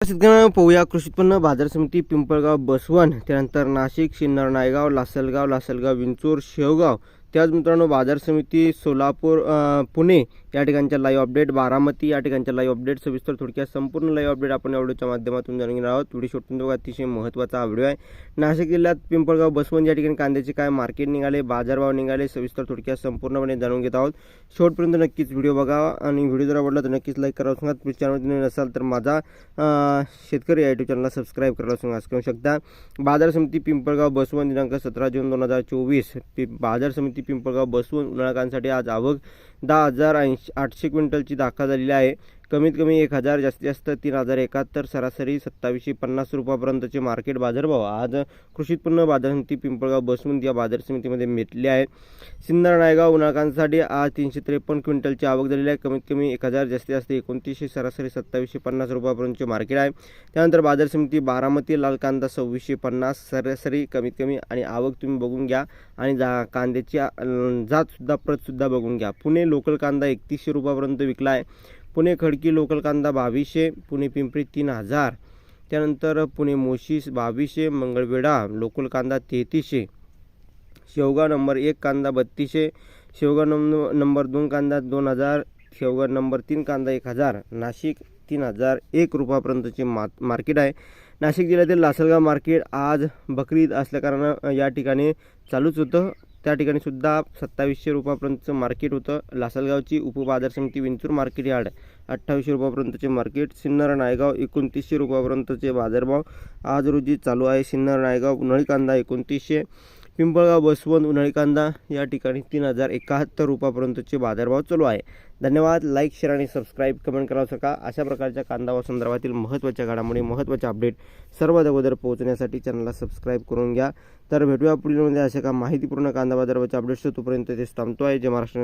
शेतकऱ्यांना पोहया. कृषी उत्पन्न बाजार समिती पिंपळगाव बसवण त्यानंतर नाशिक सिन्नर नायगाव लासलगाव लासलगाव विंचूर शेवगाव. त्याच मित्रांनो बाजार समिती सोलापूर पुणे या ठिकाणच्या लाईव्ह अपडेट बारामती या ठिकाणच्या लाईव्ह अपडेट सविस्तर थोडक्यात संपूर्ण लाईव्ह अपडेट आपण या व्हिडिओच्या माध्यमातून जाणून घेणार आहोत. व्हिडिओ शोधून बघा अतिशय महत्त्वाचा व्हिडिओ आहे. नाशिक जिल्ह्यात पिंपळगाव बसवंत या ठिकाणी कांद्याचे काय मार्केट निघाले बाजारभाव निघाले सविस्तर थोडक्यात संपूर्णपणे जाणून घेत आहोत. शेवटपर्यंत नक्कीच व्हिडिओ बघा आणि व्हिडिओ जर आवडला तर नक्कीच लाईक करावं सांगा तुम्ही चॅनलमध्ये नसाल तर माझा शेतकरी या यूट्यूब चॅनलला सबस्क्राईब करायला सांगा असं करू शकता. बाजार समिती पिंपळगाव बसवंत दिनांक सतरा जून दोन हजार चोवीस. बाजार समिती पिंपळगाव बसवून उन्हाळकांसाठी आज आवक दहा हजार ऐंशी आठशे क्विंटलची दाखल झालेली आहे. कमीत कमी एक हजार जास्तीत जास्त तीन हजार एकाहत्तर सरासरी सत्तावीसशे पन्नास रुपयापर्यंतचे मार्केट बाजारभाव आज कृषी उत्पन्न बाजार समिती पिंपळगाव बसवून या बाजार समितीमध्ये मेटले आहे. सिन्नर नायगाव उन्हाळकांसाठी आज तीनशे त्रेपन्न क्विंटलची आवक झालेली आहे. कमीत कमी एक हजार जास्तीत जास्त एकोणतीसशे सरासरी सत्तावीसशे पन्नास रुपयापर्यंतचे मार्केट आहे. त्यानंतर बाजार समिती बारामती लाल कांदा सव्वीसशे पन्नास सरासरी कमीत कमी आणि आवक तुम्ही बघून घ्या. आणि जा कांद्याची जातसुद्धा प्रतसुद्धा बघून घ्या. पुणे लोकल कांदा एकतीसशे रुपयापर्यंत विकला आहे. पुणे खडकी लोकल कांदा बावीसशे पुणे पिंपरी तीन हजार. त्यानंतर पुणे मोशीस बावीसशे मंगळवेढा लोकल कांदा तेहतीसशे. शेवगाव नंबर एक कांदा बत्तीसशे शेवगाव नंबर नंबर दोन कांदा दोन हजार शेवगाव नंबर तीन कांदा एक हजार. नाशिक तीन हजार एक रुपयापर्यंतचे मा मार्केट आहे. नाशिक जिल्ह्यातील लासलगाव मार्केट आज बकरीद असल्याकारणानं या ठिकाणी चालूच होतं. त्या ठिकाणी सुद्धा सत्तावीसशे रुपयापर्यंतचं मार्केट होतं. लासलगावची उपबाजार समिती विंचूर मार्केट यार्ड अठ्ठावीसशे रुपयापर्यंतचे मार्केट. सिन्नर नायगाव एकोणतीसशे रुपयापर्यंतचे बाजारभाव. आज रोजी चालू आहे सिन्नर नायगाव उन्हाळी कांदा एकोणतीसशे. पिंपळगाव बसवंत उन्हाळी कांदा या ठिकाणी तीन हजार एकाहत्तर रुपयापर्यंतचे बाजारभाव चालू आहे. धन्यवाद. लाईक शेअर आणि सबस्क्राईब कमेंट करा सका अशा प्रकारच्या कांदा संदर्भातील महत्त्वाच्या घडामोडी महत्त्वाचे अपडेट सर्वात अगोदर पोहोचण्यासाठी चॅनलला सबस्क्राईब करून घ्या. तर भेटूया पुढील मध्ये. अशा का माहितीपूर्ण कांदा बाजारभावच्या अपडेट्स तोपर्यंत ते थांबतो आहे. जे महाराष्ट्र.